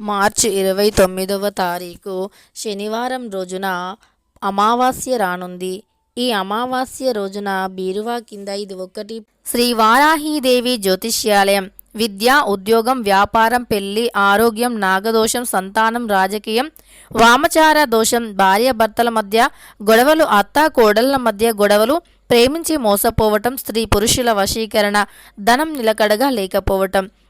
మార్చి ఇరవై తొమ్మిదవ తారీఖు శనివారం రోజున అమావాస్య రానుంది. ఈ అమావాస్య రోజున బీరువా కింద ఇది ఒకటి. శ్రీ వారాహీదేవి జ్యోతిష్యాలయం విద్య ఉద్యోగం వ్యాపారం పెళ్ళి ఆరోగ్యం నాగదోషం సంతానం రాజకీయం వామచార దోషం భార్యాభర్తల మధ్య గొడవలు అత్త కోడళ్ళ మధ్య గొడవలు ప్రేమించి మోసపోవటం స్త్రీ పురుషుల వశీకరణ ధనం నిలకడగా లేకపోవటం.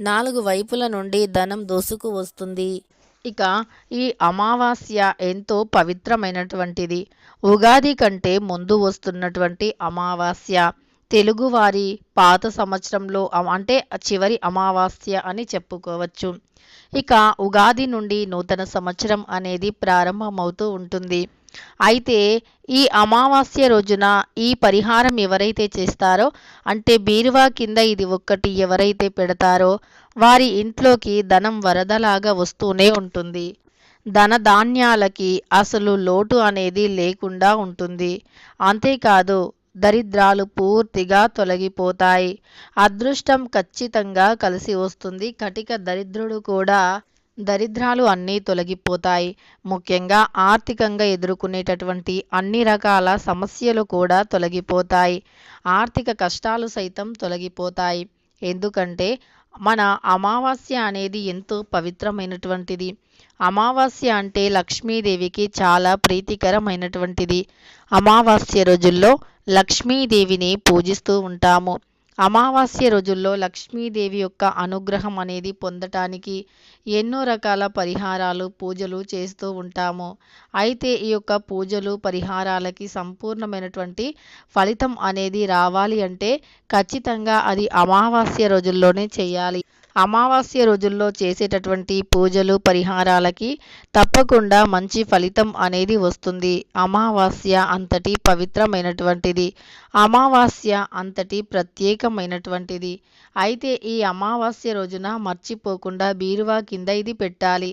నాలుగు వైపుల నుండి ధనం దోసుకు వస్తుంది. ఇక ఈ అమావాస్య ఎంతో పవిత్రమైనటువంటిది. ఉగాది కంటే ముందు వస్తున్నటువంటి అమావాస్య. తెలుగువారి పాత సంవత్సరంలో అంటే చివరి అమావాస్య అని చెప్పుకోవచ్చు. ఇక ఉగాది నుండి నూతన సంవత్సరం అనేది ప్రారంభమవుతూ ఉంటుంది. అయితే ఈ అమావాస్య రోజున ఈ పరిహారం ఎవరైతే చేస్తారో అంటే బీరువా కింద ఇది ఒక్కటి ఎవరైతే పెడతారో వారి ఇంట్లోకి ధనం వరదలాగా వస్తూనే ఉంటుంది. ధన ధాన్యాలకి అసలు లోటు అనేది లేకుండా ఉంటుంది. అంతేకాదు దరిద్రాలు పూర్తిగా తొలగిపోతాయి. అదృష్టం ఖచ్చితంగా కలిసి వస్తుంది. కటిక దరిద్రుడు కూడా దరిద్రాలు అన్నీ తొలగిపోతాయి. ముఖ్యంగా ఆర్థికంగా ఎదుర్కొనేటటువంటి అన్ని రకాల సమస్యలు కూడా తొలగిపోతాయి. ఆర్థిక కష్టాలు సైతం తొలగిపోతాయి. ఎందుకంటే మన అమావాస్య అనేది ఎంతో పవిత్రమైనటువంటిది. అమావాస్య అంటే లక్ష్మీదేవికి చాలా ప్రీతికరమైనటువంటిది. అమావాస్య రోజుల్లో లక్ష్మీదేవిని పూజిస్తూ ఉంటాము. అమావాస్య రోజుల్లో లక్ష్మీదేవి యొక్క అనుగ్రహం అనేది పొందటానికి ఎన్నో రకాల పరిహారాలు పూజలు చేస్తూ ఉంటాము. అయితే ఈ యొక్క పూజలు పరిహారాలకి సంపూర్ణమైనటువంటి ఫలితం అనేది రావాలి అంటే ఖచ్చితంగా అది అమావాస్య రోజుల్లోనే చేయాలి. అమావాస్య రోజుల్లో చేసేటటువంటి పూజలు పరిహారాలకి తప్పకుండా మంచి ఫలితం అనేది వస్తుంది. అమావాస్య అంతటి పవిత్రమైనటువంటిది. అమావాస్య అంతటి ప్రత్యేకమైనటువంటిది. అయితే ఈ అమావాస్య రోజున మర్చిపోకుండా బీరువా కింద ఇది పెట్టాలి.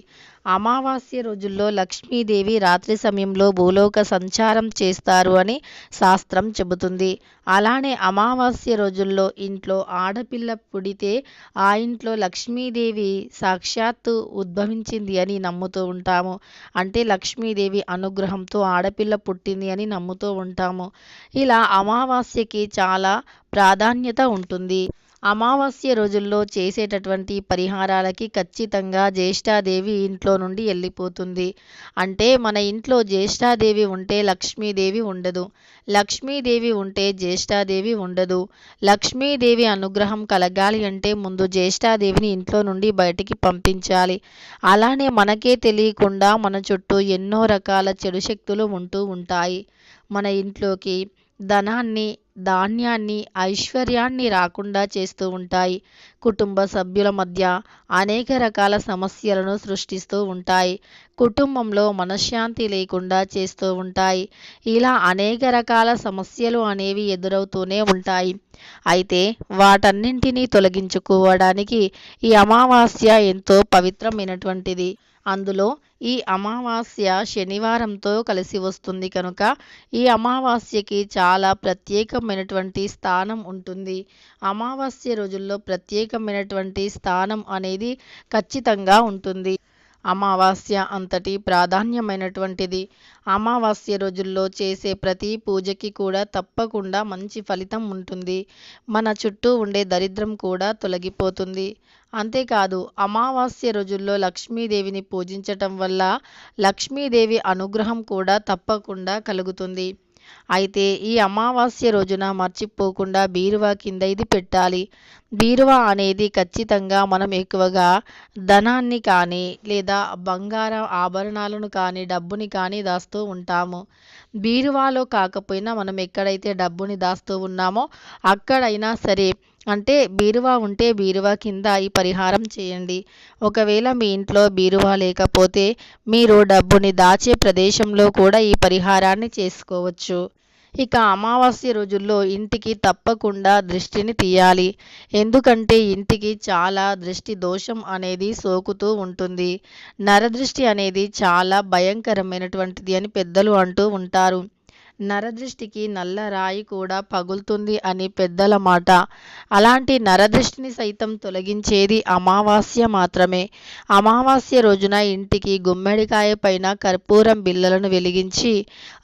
అమావాస్య రోజుల్లో లక్ష్మీదేవి రాత్రి సమయంలో భూలోక సంచారం చేస్తారు అని శాస్త్రం చెబుతుంది. అలానే అమావాస్య రోజుల్లో ఇంట్లో ఆడపిల్ల పుడితే ఆ ఇంట్లో లక్ష్మీదేవి సాక్షాత్తు ఉద్భవించింది అని నమ్ముతూ ఉంటాము. అంటే లక్ష్మీదేవి అనుగ్రహంతో ఆడపిల్ల పుట్టింది అని నమ్ముతూ ఉంటాము. ఇలా అమావాస్యకి చాలా ప్రాధాన్యత ఉంటుంది. అమావాస్య రోజుల్లో చేసేటటువంటి పరిహారాలకి ఖచ్చితంగా జ్యేష్ఠాదేవి ఇంట్లో నుండి వెళ్ళిపోతుంది. అంటే మన ఇంట్లో జ్యేష్ఠాదేవి ఉంటే లక్ష్మీదేవి ఉండదు. లక్ష్మీదేవి ఉంటే జ్యేష్ఠాదేవి ఉండదు. లక్ష్మీదేవి అనుగ్రహం కలగాలి అంటే ముందు జ్యేష్ఠాదేవిని ఇంట్లో నుండి బయటికి పంపించాలి. అలానే మనకే తెలియకుండా మన చుట్టూ ఎన్నో రకాల చెడు శక్తులు ఉంటూ ఉంటాయి. మన ఇంట్లోకి ధనాన్ని ధాన్యాన్ని ఐశ్వర్యాన్ని రాకుండా చేస్తూ ఉంటాయి. కుటుంబ సభ్యుల మధ్య అనేక రకాల సమస్యలను సృష్టిస్తూ ఉంటాయి. కుటుంబంలో మనశ్శాంతి లేకుండా చేస్తూ ఉంటాయి. ఇలా అనేక రకాల సమస్యలు అనేవి ఎదురవుతూనే ఉంటాయి. అయితే వాటన్నింటినీ తొలగించుకోవడానికి ఈ అమావాస్య ఎంతో పవిత్రమైనటువంటిది. అందులో ఈ అమావాస్య శనివారంతో కలిసి వస్తుంది కనుక ఈ అమావాస్యకి చాలా ప్రత్యేకమైనటువంటి స్థానం ఉంటుంది. అమావాస్య రోజుల్లో ప్రత్యేకమైనటువంటి స్థానం అనేది ఖచ్చితంగా ఉంటుంది. అమావాస్య అంతటి ప్రాధాన్యమైనటువంటిది. అమావాస్య రోజుల్లో చేసే ప్రతి పూజకి కూడా తప్పకుండా మంచి ఫలితం ఉంటుంది. మన చుట్టూ ఉండే దరిద్రం కూడా తొలగిపోతుంది. అంతేకాదు అమావాస్య రోజుల్లో లక్ష్మీదేవిని పూజించటం వల్ల లక్ష్మీదేవి అనుగ్రహం కూడా తప్పకుండా కలుగుతుంది. అయితే ఈ అమావాస్య రోజున మర్చిపోకుండా బీరువా కింద ఇది పెట్టాలి. బీరువా అనేది ఖచ్చితంగా మనం ఎక్కువగా ధనాన్ని కానీ లేదా బంగారం ఆభరణాలను కానీ డబ్బుని కానీ దాస్తూ ఉంటాము. బీరువాలో కాకపోయినా మనం ఎక్కడైతే డబ్బుని దాస్తూ ఉన్నామో అక్కడైనా సరే అంటే బీరువా ఉంటే బీరువా కింద ఈ పరిహారం చేయండి. ఒకవేళ మీ ఇంట్లో బీరువా లేకపోతే మీరు డబ్బుని దాచే ప్రదేశంలో కూడా ఈ పరిహారాన్ని చేసుకోవచ్చు. ఇక అమావాస్య రోజుల్లో ఇంటికి తప్పకుండా దృష్టిని తీయాలి. ఎందుకంటే ఇంటికి చాలా దృష్టి దోషం అనేది సోకుతూ ఉంటుంది. నరదృష్టి అనేది చాలా భయంకరమైనటువంటిది అని పెద్దలు అంటూ ఉంటారు. నరదృష్టికి నల్ల రాయి కూడా పగులుతుంది అని పెద్దల మాట. అలాంటి నరదృష్టిని సైతం తొలగించేది అమావాస్య మాత్రమే. అమావాస్య రోజున ఇంటికి గుమ్మడికాయ పైన కర్పూరం బిళ్ళలను వెలిగించి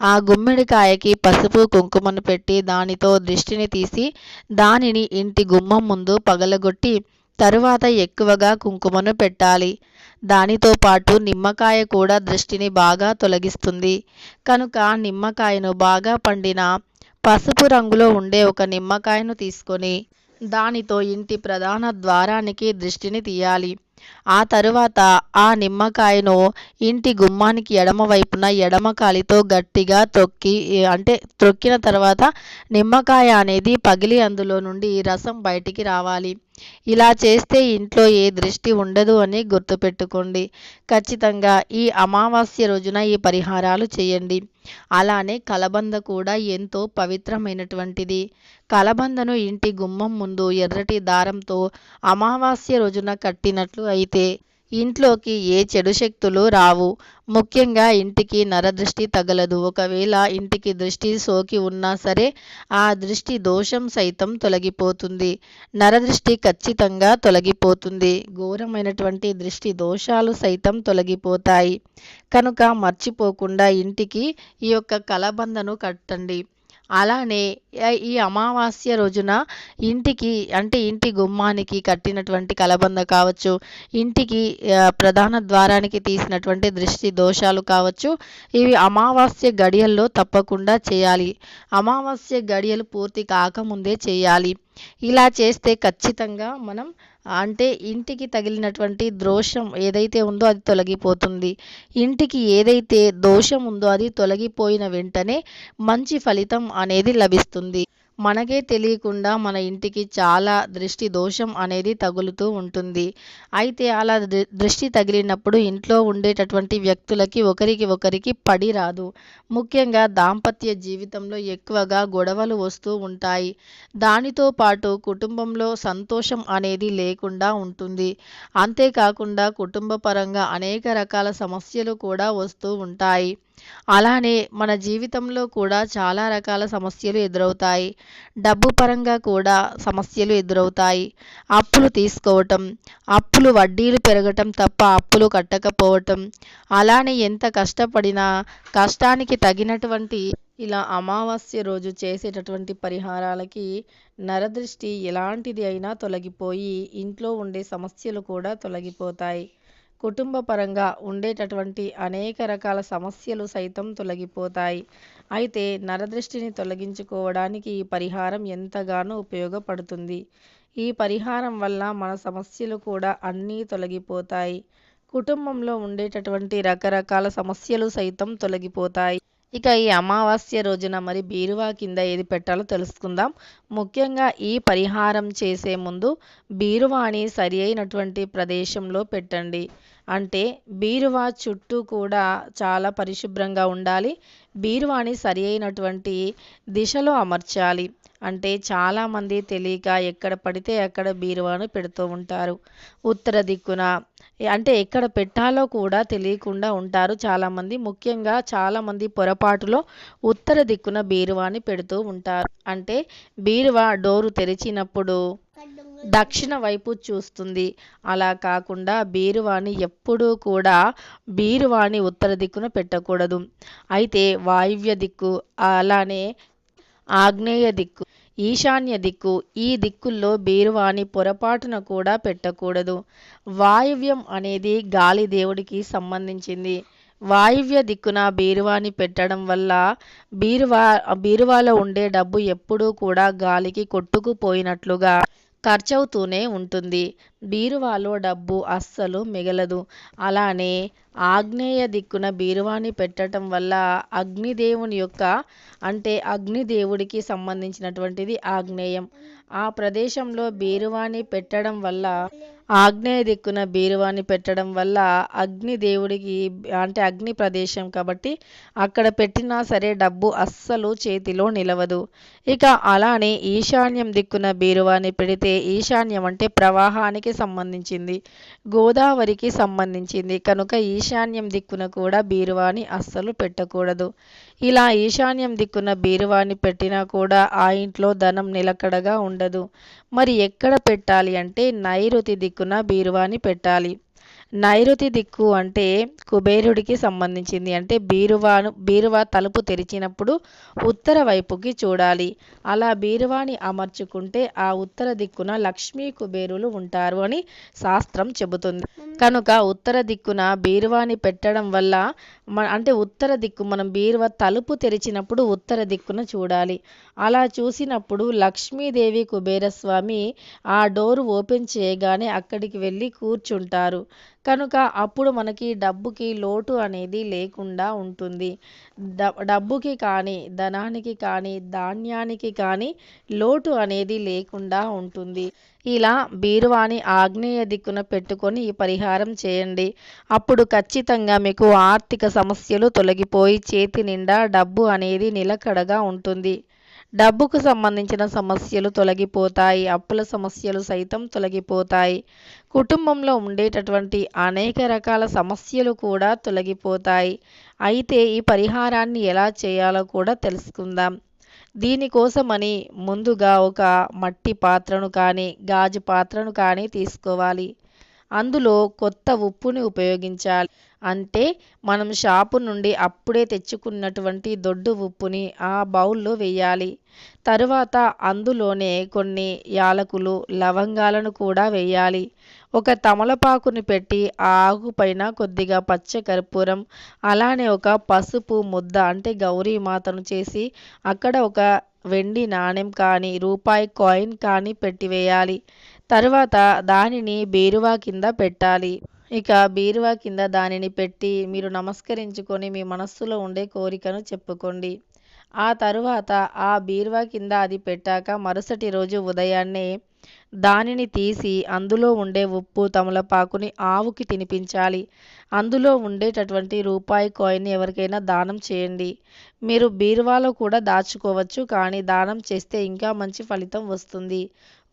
ఆ గుమ్మడికాయకి పసుపు కుంకుమను పెట్టి దానితో దృష్టిని తీసి దానిని ఇంటి గుమ్మం ముందు పగలగొట్టి తరువాత ఎక్కువగా కుంకుమను పెట్టాలి. దానితో పాటు నిమ్మకాయ కూడా దృష్టిని బాగా తొలగిస్తుంది. కనుక నిమ్మకాయను బాగా పండిన పసుపు రంగులో ఉండే ఒక నిమ్మకాయను తీసుకొని దానితో ఇంటి ప్రధాన ద్వారానికి దృష్టిని తీయాలి. ఆ తరువాత ఆ నిమ్మకాయను ఇంటి గుమ్మానికి ఎడమ వైపున ఎడమ కాలితో గట్టిగా తొక్కి అంటే తొక్కిన తర్వాత నిమ్మకాయ అనేది పగిలి అందులో నుండి రసం బయటికి రావాలి. ఇలా చేస్తే ఇంట్లో ఏ దృష్టి ఉండదు అని గుర్తుపెట్టుకోండి. ఖచ్చితంగా ఈ అమావాస్య రోజున ఈ పరిహారాలు చేయండి. అలానే కలబంద కూడా ఎంతో పవిత్రమైనటువంటిది. కలబందను ఇంటి గుమ్మం ముందు ఎర్రటి దారంతో అమావాస్య రోజున కట్టినట్లు అయితే ఇంట్లోకి ఏ చెడు శక్తులు రావు. ముఖ్యంగా ఇంటికి నరదృష్టి తగలదు. ఒకవేళ ఇంటికి దృష్టి సోకి ఉన్నా సరే ఆ దృష్టి దోషం సైతం తొలగిపోతుంది. నరదృష్టి ఖచ్చితంగా తొలగిపోతుంది. ఘోరమైనటువంటి దృష్టి దోషాలు సైతం తొలగిపోతాయి. కనుక మర్చిపోకుండా ఇంటికి ఈ యొక్క కలబందను కట్టండి. అలానే ఈ అమావాస్య రోజున ఇంటికి అంటే ఇంటి గుమ్మానికి కట్టినటువంటి కలబంద కావచ్చు ఇంటికి ప్రధాన ద్వారానికి తీసినటువంటి దృష్టి దోషాలు కావచ్చు ఇవి అమావాస్య గడియల్లో తప్పకుండా చేయాలి. అమావాస్య గడియలు పూర్తి కాకముందే చేయాలి. ఇలా చేస్తే ఖచ్చితంగా మనం అంటే ఇంటికి తగిలినటువంటి దోషం ఏదైతే ఉందో అది తొలగిపోతుంది. ఇంటికి ఏదైతే దోషం ఉందో అది తొలగిపోయిన వెంటనే మంచి ఫలితం అనేది లభిస్తుంది. మనకే తెలియకుండా మన ఇంటికి చాలా దృష్టి దోషం అనేది తగులుతూ ఉంటుంది. అయితే అలా దృష్టి తగిలినప్పుడు ఇంట్లో ఉండేటటువంటి వ్యక్తులకి ఒకరికి ఒకరికి పడి రాదు. ముఖ్యంగా దాంపత్య జీవితంలో ఎక్కువగా గొడవలు వస్తూ ఉంటాయి. దానితో పాటు కుటుంబంలో సంతోషం అనేది లేకుండా ఉంటుంది. అంతేకాకుండా కుటుంబ పరంగా అనేక రకాల సమస్యలు కూడా వస్తూ ఉంటాయి. అలానే మన జీవితంలో కూడా చాలా రకాల సమస్యలు ఎదురవుతాయి. డబ్బు పరంగా కూడా సమస్యలు ఎదురవుతాయి. అప్పులు తీసుకోవటం అప్పులు వడ్డీలు పెరగటం తప్ప అప్పులు కట్టకపోవటం. అలానే ఎంత కష్టపడినా కష్టానికి తగినటువంటి ఇలా అమావాస్య రోజు చేసేటటువంటి పరిహారాలకి నరదృష్టి ఎలాంటిది అయినా తొలగిపోయి ఇంట్లో ఉండే సమస్యలు కూడా తొలగిపోతాయి. కుటుంబ పరంగా ఉండేటటువంటి అనేక రకాల సమస్యలు సైతం తొలగిపోతాయి. అయితే నరదృష్టిని తొలగించుకోవడానికి ఈ పరిహారం ఎంతగానో ఉపయోగపడుతుంది. ఈ పరిహారం వల్ల మన సమస్యలు కూడా అన్నీ తొలగిపోతాయి. కుటుంబంలో ఉండేటటువంటి రకరకాల సమస్యలు సైతం తొలగిపోతాయి. ఇక ఈ అమావాస్య రోజున మరి బీరువా కింద ఏది పెట్టాలో తెలుసుకుందాం. ముఖ్యంగా ఈ పరిహారం చేసే ముందు బీరువాని సరి అయినటువంటి ప్రదేశంలో పెట్టండి. అంటే బీరువా చుట్టూ కూడా చాలా పరిశుభ్రంగా ఉండాలి. బీరువాని సరి అయినటువంటి దిశలో అమర్చాలి. అంటే చాలామంది తెలియక ఎక్కడ పడితే అక్కడ బీరువాను పెడుతూ ఉంటారు. ఉత్తర దిక్కున అంటే ఎక్కడ పెట్టాలో కూడా తెలియకుండా ఉంటారు చాలామంది ముఖ్యంగా చాలామంది పొరపాటులో ఉత్తర దిక్కున బీరువాని పెడుతూ ఉంటారు. అంటే బీరువా డోరు తెరిచినప్పుడు దక్షిణ వైపు చూస్తుంది. అలా కాకుండా బీరువాని ఎప్పుడూ కూడా బీరువాని ఉత్తర దిక్కున పెట్టకూడదు. అయితే వాయువ్య దిక్కు అలానే ఆగ్నేయ దిక్కు ఈశాన్య దిక్కు ఈ దిక్కుల్లో బీరువాని పొరపాటున కూడా పెట్టకూడదు. వాయువ్యం అనేది గాలి దేవుడికి సంబంధించింది. వాయువ్య దిక్కున బీరువాని పెట్టడం వల్ల బీరువా బీరువాలో ఉండే డబ్బు ఎప్పుడూ కూడా గాలికి కొట్టుకుపోయినట్లుగా ఖర్చవుతూనే ఉంటుంది. బీరువాలో డబ్బు అస్సలు మిగలదు. అలానే ఆగ్నేయ దిక్కున బీరువాని పెట్టడం వల్ల అగ్నిదేవుని యొక్క అంటే అగ్నిదేవుడికి సంబంధించినటువంటిది ఆగ్నేయం. ఆ ప్రదేశంలో బీరువాని పెట్టడం వల్ల ఆగ్నేయ దిక్కున బీరువాని పెట్టడం వల్ల అగ్ని దేవుడికి అంటే అగ్ని ప్రదేశం కాబట్టి అక్కడ పెట్టినా సరే డబ్బు అస్సలు చేతిలో నిలవదు. ఇక అలానే ఈశాన్యం దిక్కున బీరువాని పెడితే ఈశాన్యం అంటే ప్రవాహానికి సంబంధించింది. గోదావరికి సంబంధించింది. కనుక ఈశాన్యం దిక్కున కూడా బీరువాని అస్సలు పెట్టకూడదు. ఇలా ఈశాన్యం దిక్కున బీరువాని పెట్టినా కూడా ఆ ఇంట్లో ధనం నిలకడగా ఉండదు. మరి ఎక్కడ పెట్టాలి అంటే నైరుతి దిక్కున బీరువాని పెట్టాలి. నైరుతి దిక్కు అంటే కుబేరుడికి సంబంధించింది. అంటే బీరువాను బీరువా తలుపు తెరిచినప్పుడు ఉత్తర వైపుకి చూడాలి. అలా బీరువాని అమర్చుకుంటే ఆ ఉత్తర దిక్కున లక్ష్మీ కుబేరులు ఉంటారు అని శాస్త్రం చెబుతుంది. కనుక ఉత్తర దిక్కున బీరువాని పెట్టడం వల్ల మన అంటే ఉత్తర దిక్కు మనం బీరువా తలుపు తెరిచినప్పుడు ఉత్తర దిక్కున చూడాలి. అలా చూసినప్పుడు లక్ష్మీదేవి కుబేరస్వామి ఆ డోర్ ఓపెన్ చేయగానే అక్కడికి వెళ్ళి కూర్చుంటారు. కనుక అప్పుడు మనకి డబ్బుకి లోటు అనేది లేకుండా ఉంటుంది. డబ్బుకి కానీ ధనానికి కానీ ధాన్యానికి కానీ లోటు అనేది లేకుండా ఉంటుంది. ఇలా బీరువాని ఆగ్నేయ దిక్కున పెట్టుకొని ఈ పరిహారం చేయండి. అప్పుడు ఖచ్చితంగా మీకు ఆర్థిక సమస్యలు తొలగిపోయి చేతి నిండా డబ్బు అనేది నిలకడగా ఉంటుంది. డబ్బుకు సంబంధించిన సమస్యలు తొలగిపోతాయి. అప్పుల సమస్యలు సైతం తొలగిపోతాయి. కుటుంబంలో ఉండేటటువంటి అనేక రకాల సమస్యలు కూడా తొలగిపోతాయి. అయితే ఈ పరిహారాన్ని ఎలా చేయాలో కూడా తెలుసుకుందాం. దీనికోసమని ముందుగా ఒక మట్టి పాత్రను కానీ గాజు పాత్రను కానీ తీసుకోవాలి. అందులో కొత్త ఉప్పుని ఉపయోగించాలి. అంటే మనం షాపు నుండి అప్పుడే తెచ్చుకున్నటువంటి దొడ్డు ఉప్పుని ఆ బౌల్లో వేయాలి. తరువాత అందులోనే కొన్ని యాలకులు లవంగాలను కూడా వేయాలి. ఒక తమలపాకుని పెట్టి ఆ ఆకుపైన కొద్దిగా పచ్చ కర్పూరం అలానే ఒక పసుపు ముద్ద అంటే గౌరీ మాతను చేసి అక్కడ ఒక వెండి నాణెం కానీ రూపాయి కాయిన్ కానీ పెట్టివేయాలి తరువాత దానిని బీరువా కింద పెట్టాలి. ఇక బీరువా కింద దానిని పెట్టి మీరు నమస్కరించుకొని మీ మనస్సులో ఉండే కోరికను చెప్పుకోండి. ఆ తరువాత ఆ బీరువా కింద అది పెట్టాక మరుసటి రోజు ఉదయాన్నే దానిని తీసి అందులో ఉండే ఉప్పు తమలపాకుని ఆవుకి తినిపించాలి. అందులో ఉండేటటువంటి రూపాయి కాయిన్ ఎవరికైనా దానం చేయండి. మీరు బీరువాలో కూడా దాచుకోవచ్చు కానీ దానం చేస్తే ఇంకా మంచి ఫలితం వస్తుంది.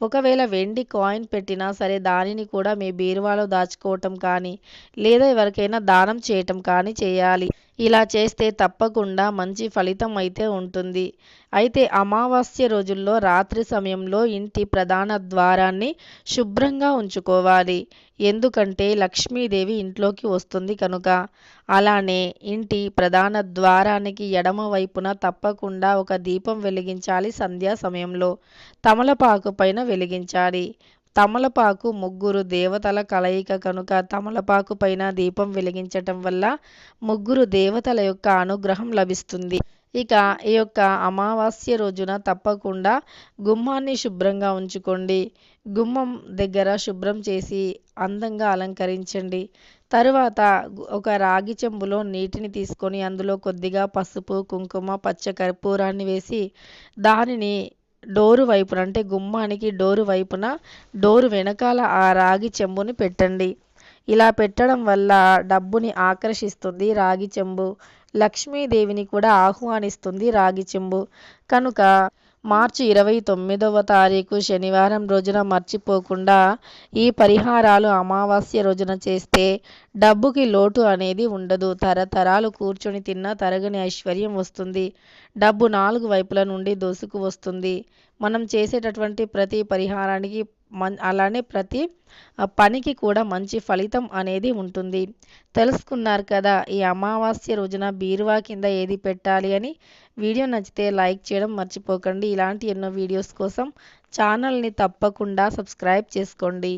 ఒకవేళ వెండి కాయిన్ పెట్టినా సరే దానిని కూడా మీ బీరువాలో దాచుకోవటం కానీ లేదా ఎవరికైనా దానం చేయటం కానీ చేయాలి. ఇలా చేస్తే తప్పకుండా మంచి ఫలితం అయితే ఉంటుంది. అయితే అమావాస్య రోజుల్లో రాత్రి సమయంలో ఇంటి ప్రధాన ద్వారాన్ని శుభ్రంగా ఉంచుకోవాలి. ఎందుకంటే లక్ష్మీదేవి ఇంట్లోకి వస్తుంది కనుక. అలానే ఇంటి ప్రధాన ద్వారానికి ఎడమ వైపున తప్పకుండా ఒక దీపం వెలిగించాలి సంధ్యా సమయంలో. తమలపాకు పైన వెలిగించాలి. తమలపాకు ముగ్గురు దేవతల కలయిక కనుక తమలపాకు పైన దీపం వెలిగించటం వల్ల ముగ్గురు దేవతల యొక్క అనుగ్రహం లభిస్తుంది. ఇక ఈ యొక్క అమావాస్య రోజున తప్పకుండా గుమ్మాన్ని శుభ్రంగా ఉంచుకోండి. గుమ్మం దగ్గర శుభ్రం చేసి అందంగా అలంకరించండి. తరువాత ఒక రాగి చెంబులో నీటిని తీసుకొని అందులో కొద్దిగా పసుపు కుంకుమ పచ్చ కర్పూరాన్ని వేసి దానిని డోరు వైపున అంటే గుమ్మానికి డోరు వైపున డోరు వెనకాల ఆ రాగి చెంబుని పెట్టండి. ఇలా పెట్టడం వల్ల డబ్బుని ఆకర్షిస్తుంది రాగి చెంబు. లక్ష్మీదేవిని కూడా ఆహ్వానిస్తుంది రాగి చెంబు. కనుక మార్చి ఇరవై తొమ్మిదవ తారీఖు శనివారం రోజున మర్చిపోకుండా ఈ పరిహారాలు అమావాస్య రోజున చేస్తే డబ్బుకి లోటు అనేది ఉండదు. తరతరాలు కూర్చొని తిన్నా తరగని ఐశ్వర్యం వస్తుంది. డబ్బు నాలుగు వైపుల నుండి దోసుకు వస్తుంది. మనం చేసేటటువంటి ప్రతి పరిహారానికి మన్ అలానే ప్రతి పనికి కూడా మంచి ఫలితం అనేది ఉంటుంది. తెలుసుకున్నారు కదా ఈ అమావాస్య రోజున బీరువా కింద ఏది పెట్టాలి అని? వీడియో నచ్చితే లైక్ చేయడం మర్చిపోకండి. ఇలాంటి ఎన్నో వీడియోస్ కోసం ఛానల్ని తప్పకుండా సబ్స్క్రైబ్ చేసుకోండి.